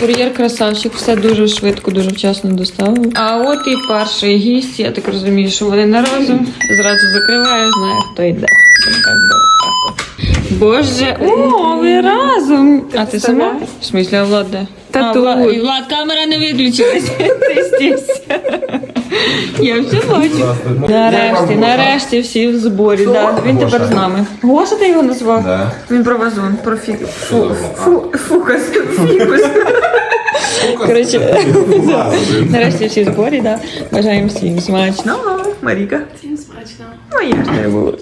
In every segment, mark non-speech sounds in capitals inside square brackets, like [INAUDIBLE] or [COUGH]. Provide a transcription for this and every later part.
Кур'єр красавчик, все дуже швидко, дуже вчасно доставив. А от і перший гість, я так розумію, що вони не разом. Зразу закриваю, знаю, хто йде. Боже, о, ви разом! А ти сама? В смислі, а Влад де? Та а, тут. Влад, і Влад, камера не виключилась. [LAUGHS] Ти. Я все бачу. Нарешті, нарешті всі в зборі. Да. Він тепер з нами. Гоша ти його назвав? Да. Він про вазон, про фі... фу... Фу... фукас. Фікус. Коротше, [LAUGHS] нарешті всі в зборі, да. Бажаємо всім смачного. Маріка. Всім смачно. Моя ж не було.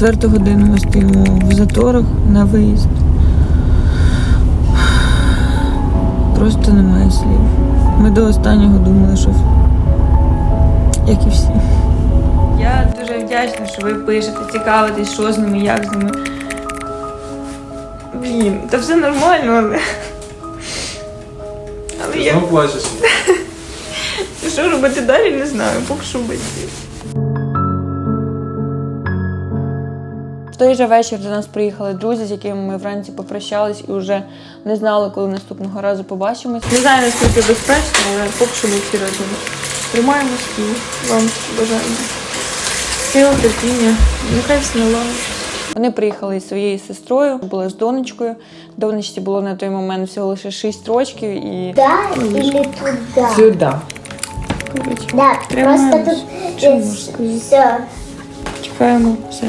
Четверту годину ми стоїмо в заторах на виїзд. Просто немає слів. Ми до останнього думали, що як і всі. Я дуже вдячна, що ви пишете, цікавитесь, що з ними, як з ними. Блін, та все нормально, але. Але я Знову плачеш. [LAUGHS] що робити далі, не знаю, поки що батьків. Той же вечір до нас приїхали друзі, з якими ми вранці попрощались і вже не знали, коли наступного разу побачимось. Не знаю, наскільки безпечно, але поки що ми всі разом тримаємось і вам бажаємо сил, терпіння. Нехай все налагодиться. Вони приїхали із своєю сестрою, були з донечкою. Донечці було на той момент всього лише 6 рочків і Да или туда? Коротше, Да, просто тут можно сказать? все. Чекаємо все.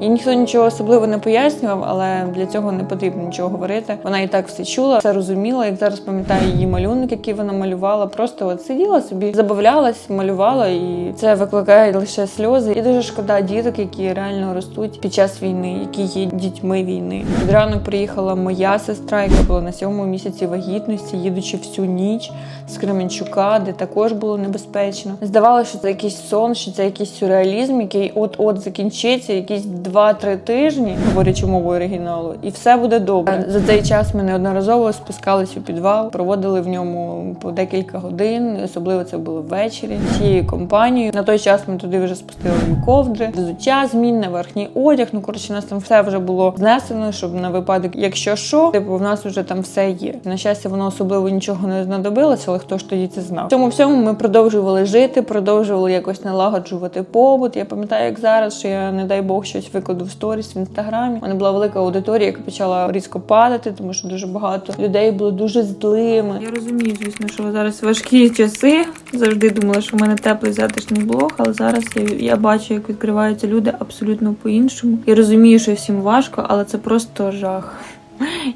І ніхто нічого особливо не пояснював, але для цього не потрібно нічого говорити. Вона і так все чула, все розуміла. Як зараз пам'ятаю її малюнок, який вона малювала. Просто от сиділа собі, забавлялась, малювала, і це викликає лише сльози. І дуже шкода діток, які реально ростуть під час війни, які є дітьми війни. Під ранок приїхала моя сестра, яка була на сьомому місяці вагітності, їдучи всю ніч з Кременчука, де також було небезпечно. Здавалося, що це якийсь сон, що це якийсь сюрреалізм, який от-от закінчиться, якісь 2-3 тижні, говорячи мовою оригіналу, і все буде добре. За цей час ми неодноразово спускались у підвал, проводили в ньому по декілька годин. Особливо це було ввечері всією компанією. На той час ми туди вже спустили ковдри, взуття змінне, верхній одяг. Ну коротше, нас там все вже було знесено, щоб на випадок, якщо що, типу, в нас вже там все є. На щастя, воно особливо нічого не знадобилося, але хто ж тоді це знав. В цьому всьому ми продовжували жити, продовжували якось налагоджувати побут. Я пам'ятаю, як зараз, що я, не дай Бог, щось викладу в сторіс в інстаграмі. У мене була велика аудиторія, яка почала різко падати, тому що дуже багато людей було дуже злими. Я розумію, звісно, що зараз важкі часи. Завжди думала, що в мене теплий затишний блог, але зараз я, я бачу, як відкриваються люди абсолютно по-іншому. Я розумію, що всім важко, але це просто жах.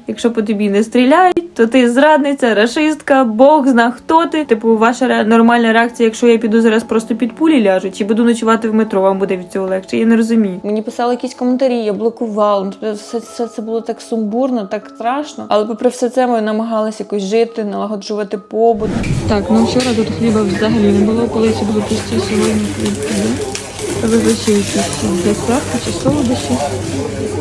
Якщо по тобі не стріляють, то ти зрадниця, рашистка, Бог зна хто ти. Типу, ваша нормальна реакція, якщо я піду зараз просто під пулі ляжу, чи буду ночувати в метро, вам буде від цього легше. Я не розумію. Мені писали якісь коментарі, я блокувала. Ну, тобто все, все це було так сумбурно, так страшно. Але попри все це ми намагалися якось жити, налагоджувати побут. Так, ну вчора тут хліба взагалі не було, колись було пусті сьогодні Вибачте, якісь десерти чи солодощі.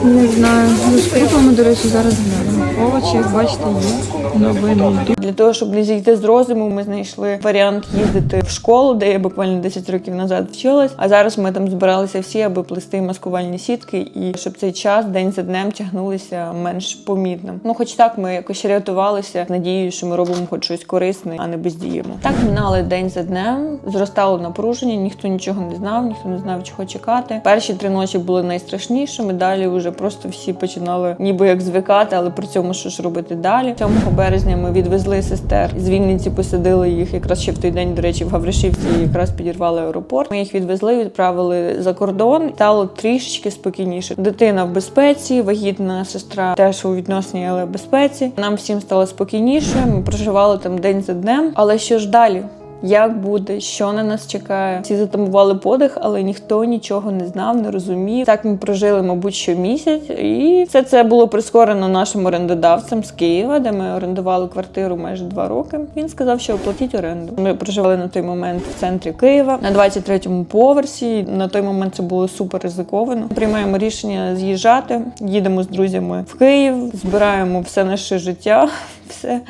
Не знаю. Ну, з до речі, зараз глянемо. Овочі, як бачите, є. Новини йдуть. Для того, щоб не зійти з розуму, ми знайшли варіант їздити в школу, де я буквально 10 років назад вчилась. А зараз ми там збиралися всі, аби плести маскувальні сітки, і щоб цей час день за днем тягнулися менш помітним. Ну, хоч так, ми якось рятувалися з надією, що ми робимо хоч щось корисне, а не бездіємо. Так минали день за днем, зростало напруження, ніхто нічого не знав, ніхто не знав, чого чекати. Перші три ночі були найстрашнішими. Далі вже просто всі починали ніби як звикати, але при цьому що ж робити далі. 7 березня ми відвезли сестер з Вінниці, посадили їх якраз ще в той день, до речі, в Гавришівці якраз підірвали аеропорт. Ми їх відвезли, відправили за кордон. Стало трішечки спокійніше. Дитина в безпеці, вагітна сестра теж у відносній, але в безпеці. Нам всім стало спокійніше. Ми проживали там день за днем. Але що ж далі? Як буде, що на нас чекає. Всі затамували подих, але ніхто нічого не знав, не розумів. Так ми прожили, мабуть, що місяць, і все це було прискорено нашим орендодавцем з Києва, де ми орендували квартиру майже два роки. Він сказав, що оплатіть оренду. Ми проживали на той момент в центрі Києва на 23-му поверсі. На той момент це було супер ризиковано. Приймаємо рішення з'їжджати, їдемо з друзями в Київ, збираємо все наше життя, [LAUGHS] все.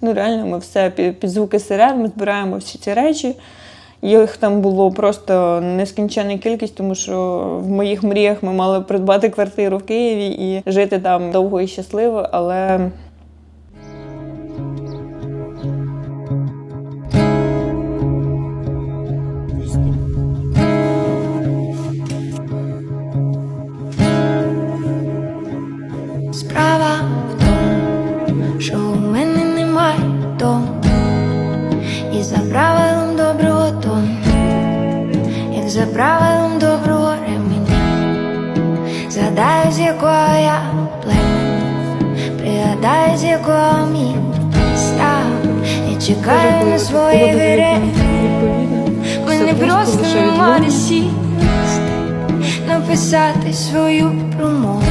Ну реально, ми все під, під звуки сирен, ми збираємо всі ці речі. Їх там було просто нескінченна кількість, тому що в моїх мріях ми мали придбати квартиру в Києві і жити там довго і щасливо, але чекаю дерев. Мені просто нема де сісти, написати свою промову.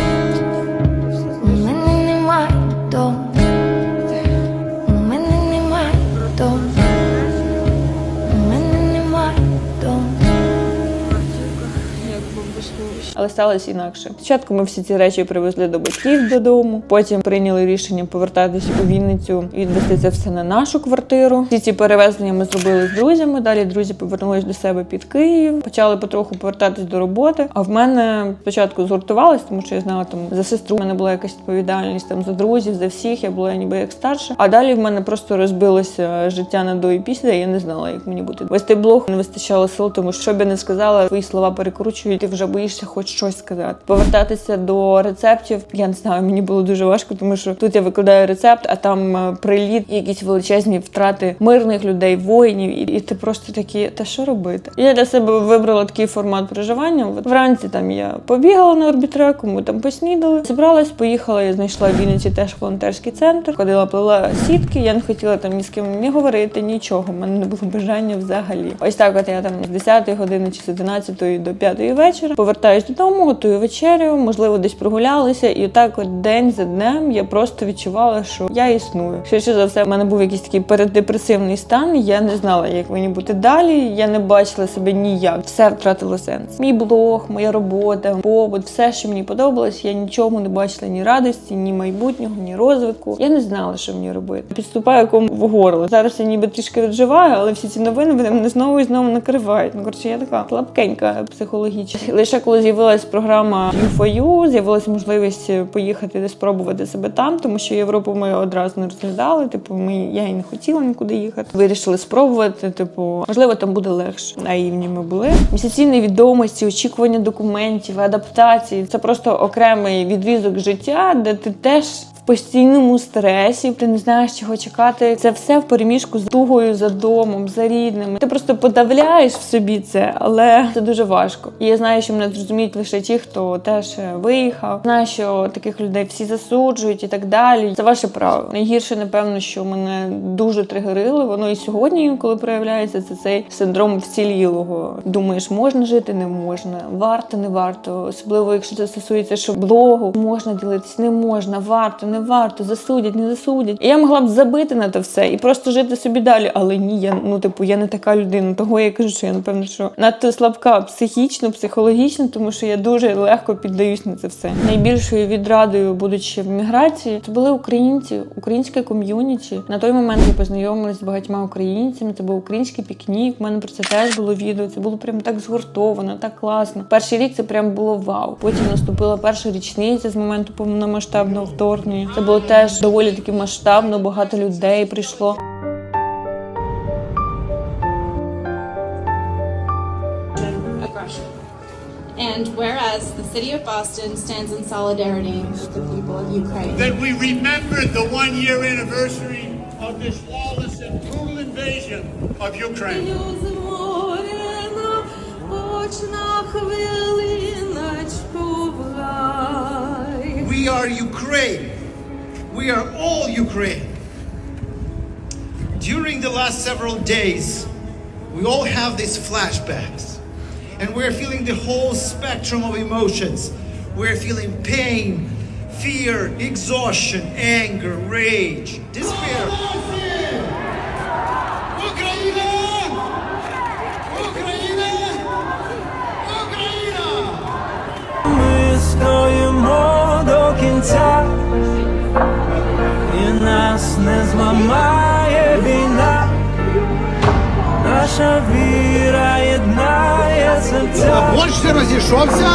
Але сталося інакше. Спочатку ми всі ці речі привезли до батьків додому. Потім прийняли рішення повертатись у Вінницю і відвести це все на нашу квартиру. Всі ці перевезення ми зробили з друзями. Далі друзі повернулись до себе під Київ, почали потроху повертатись до роботи. А в мене спочатку згуртувалась, тому що я знала там за сестру. У мене була якась відповідальність там за друзів, за всіх. Я була ніби як старша. А далі в мене просто розбилося життя на до і після. Я не знала, як мені бути. Вести блог не вистачало сил, тому що б я не сказала, твої слова перекручують. Ти вже боїшся хоч щось сказати. Повертатися до рецептів. Я не знаю, мені було дуже важко, тому що тут я викладаю рецепт, а там е, приліт, якісь величезні втрати мирних людей, воїнів, і, і ти просто такі, та що робити? Я для себе вибрала такий формат проживання. Вранці там я побігала на орбітреку, ми там поснідали, зібралась, поїхала. Я знайшла в Вінниці теж волонтерський центр, ходила, плела сітки. Я не хотіла там ні з ким ні говорити, нічого. У мене не було бажання взагалі. Ось так, от я там з 10 години чи з 11 до 5 вечора повертаюсь додому, готую вечерю, можливо, десь прогулялися, і так от день за днем я просто відчувала, що я існую. Швидше за все, в мене був якийсь такий переддепресивний стан. Я не знала, як мені бути далі. Я не бачила себе ніяк. Все втратило сенс. Мій блог, моя робота, побут, все, що мені подобалось, я нічому не бачила ні радості, ні майбутнього, ні розвитку. Я не знала, що мені робити. Підступаю кому в горло. Зараз я ніби трішки відживаю, але всі ці новини вони мене знову і знову накривають. Ну коротше, я така слабкенька психологічно. Лише коли з'явилась програма U4U, з'явилася можливість поїхати де спробувати себе там, тому що Європу ми одразу не розглядали. Типу, ми я і не хотіла нікуди їхати. Вирішили спробувати. Типу, можливо, там буде легше. Наївні ми були. Місяці невідомості, очікування документів, адаптації. Це просто окремий відрізок життя, де ти теж. Постійному стресі, ти не знаєш, чого чекати. Це все в переміжку з тугою за домом, за рідними. Ти просто подавляєш в собі це, але це дуже важко. І я знаю, що мене зрозуміють лише ті, хто теж виїхав. Знаю, що таких людей всі засуджують і так далі. Це ваше право. Найгірше, напевно, що мене дуже тригерило. Воно і сьогодні, інколи проявляється, це цей синдром вцілілого. Думаєш, можна жити, не можна, варто, не варто. Особливо, якщо це стосується, що блогу можна ділитись, не можна, варто, не варто, засудять, не засудять. І я могла б забити на те все і просто жити собі далі. Але ні, я ну типу, я не така людина. Того я кажу, що я напевно, що надто слабка психічно, психологічно, тому що я дуже легко піддаюсь на це все. Найбільшою відрадою, будучи в міграції, це були українці, українське ком'юніті. На той момент я познайомилася з багатьма українцями. Це був український пікнік. У мене про це теж було відео. Це було прям так згуртовано, так класно. Перший рік це прям було вау. Потім наступила перша річниця з моменту повномасштабного вторгнення. Це було теж доволі таки масштабно. Багато людей прийшло. And whereas the city of Boston stands in solidarity with the people of Ukraine. that we remember the one year anniversary of this lawless and brutal invasion of Ukraine. We are Ukraine. We are all Ukraine. During the last several days, we all have these flashbacks. And we're feeling the whole spectrum of emotions. We're feeling pain, fear, exhaustion, anger, rage, despair. Наша віра єднає серця. Борщ розійшовся,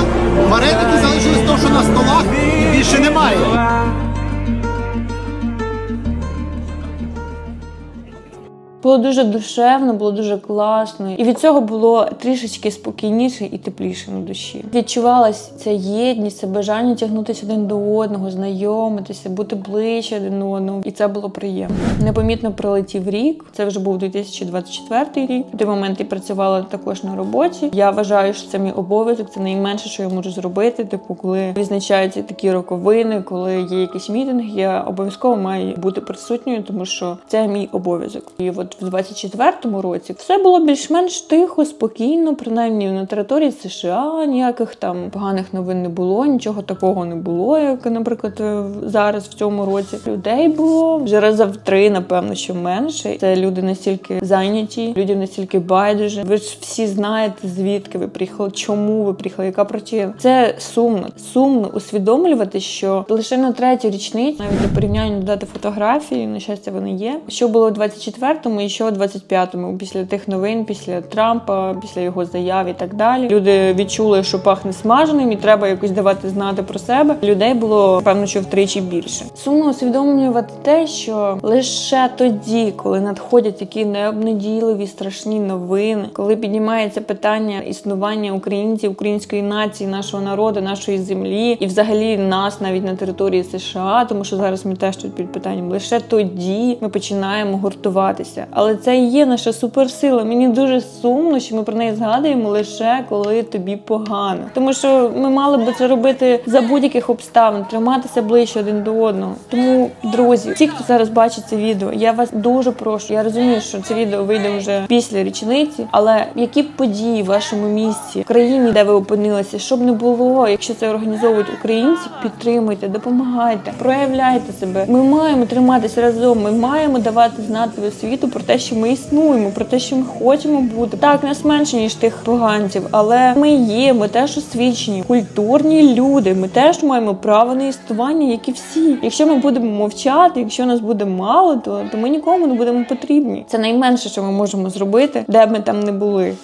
Було дуже душевно, було дуже класно, і від цього було трішечки спокійніше і тепліше на душі. Відчувалась ця єдність, це бажання тягнутися один до одного, знайомитися, бути ближче один до одного. І це було приємно. Непомітно пролетів рік. Це вже був 2024 рік. В момент я працювала також на роботі. Я вважаю, що це мій обов'язок, це найменше, що я можу зробити. Типу, коли відзначаються такі роковини, коли є якийсь мітинг, я обов'язково маю бути присутньою, тому що це мій обов'язок. І от в 24-му році все було більш-менш тихо, спокійно, принаймні на території США ніяких там поганих новин не було, нічого такого не було, як, наприклад, е, зараз в цьому році. Людей було вже раза в три, напевно, що менше. Це люди настільки зайняті, людям настільки байдуже. Ви ж всі знаєте, звідки ви приїхали, чому ви приїхали, яка причина. Це сумно. Сумно усвідомлювати, що лише на третю річницю, навіть для порівняння додати фотографії, на щастя, вони є. Що було у 24-му і що у 25-му, після тих новин, після Трампа, після його заяв і так далі. Люди відчули, що пахне смаженим, і треба якось давати знати про себе. Людей було певно, що втричі більше. Сумно усвідомлювати те, що лише тоді, коли надходять такі необнадійливі страшні новини, коли піднімається питання існування українців, української нації, нашого народу, нашої землі і взагалі нас навіть на території США, тому що зараз ми теж тут під питанням. Лише тоді ми починаємо гуртуватися. Але це і є наша суперсила. Мені дуже сумно, що ми про неї згадуємо лише коли тобі погано, тому що ми мали би це робити за будь-яких обставин, триматися ближче один до одного. Тому, друзі, ті, хто зараз бачить це відео, я вас дуже прошу. Я розумію, що це відео вийде вже після річниці, але які події в вашому місті, в країні, де ви опинилися, щоб не було, якщо це організовують українці, підтримуйте, допомагайте, проявляйте себе. Ми маємо триматися разом. Ми маємо давати знати світу про те, що ми існуємо, про те, що ми хочемо бути. Так, нас менше ніж тих поганців, але ми є. Ми теж освічені, культурні люди. Ми теж маємо право на існування, як і всі. Якщо ми будемо мовчати, якщо нас буде мало, то, то ми нікому не будемо потрібні. Це найменше, що ми можемо зробити, де б ми там не були.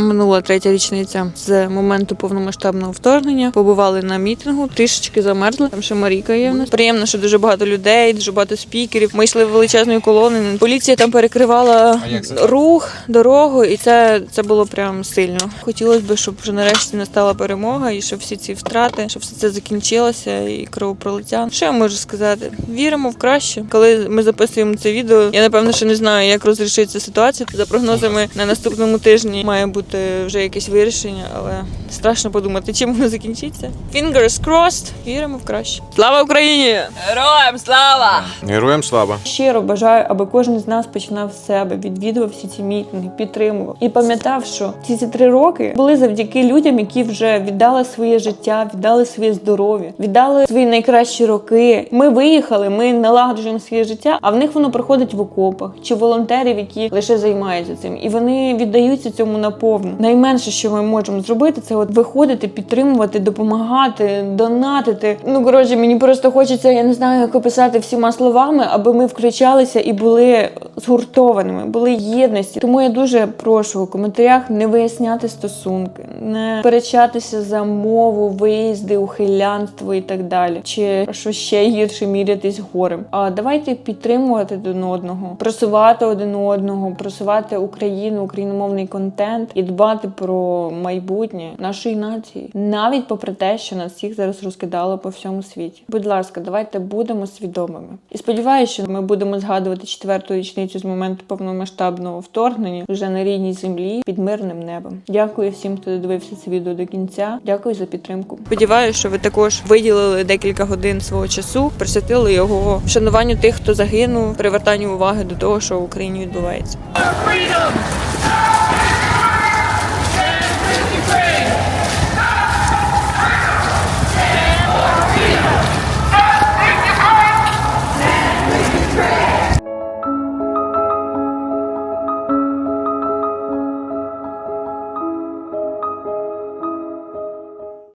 Минула третя річниця з моменту повномасштабного вторгнення. Побували на мітингу, трішечки замерзли. Там ще Маріка є в нас. Приємно, що дуже багато людей, дуже багато спікерів. Ми йшли величезною колоною. Поліція там перекривала рух, дорогу, і це, це було прям сильно. Хотілося б, щоб вже нарешті настала перемога, і щоб всі ці втрати, щоб все це закінчилося, і кровопролиття. Що я можу сказати? Віримо в краще. Коли ми записуємо це відео, я напевно ще не знаю, як розрішиться ситуація. За прогнозами на наступному тижні має бути вже якесь вирішення, але страшно подумати, чим воно закінчиться. Fingers crossed, віримо в краще. Слава Україні! Героям слава! Героям слава! Щиро бажаю, аби кожен з нас починав з себе, відвідував всі ці мітинги, підтримував і пам'ятав, що ці ці три роки були завдяки людям, які вже віддали своє життя, віддали своє здоров'я, віддали свої найкращі роки. Ми виїхали, ми налагоджуємо своє життя, а в них воно проходить в окопах чи волонтерів, які лише займаються цим, і вони віддаються цьому наповну. Найменше, що ми можемо зробити, це от виходити, підтримувати, допомагати, донатити. Ну коротше, мені просто хочеться, я не знаю, як описати всіма словами, аби ми включалися і були згуртованими, були єдності. Тому я дуже прошу у коментарях не виясняти стосунки, не сперечатися за мову, виїзди, ухилянство і так далі. Чи що ще гірше мірятись горем. А давайте підтримувати один одного, просувати один одного, просувати Україну, україномовний контент. І дбати про майбутнє нашої нації, навіть попри те, що нас всіх зараз розкидало по всьому світі. Будь ласка, давайте будемо свідомими. І сподіваюся, що ми будемо згадувати четверту річницю з моменту повномасштабного вторгнення вже на рідній землі під мирним небом. Дякую всім, хто додивився це відео до кінця. Дякую за підтримку. Сподіваюся, що ви також виділили декілька годин свого часу, присвятили його вшануванню тих, хто загинув, привертанню уваги до того, що в Україні відбувається. freedom!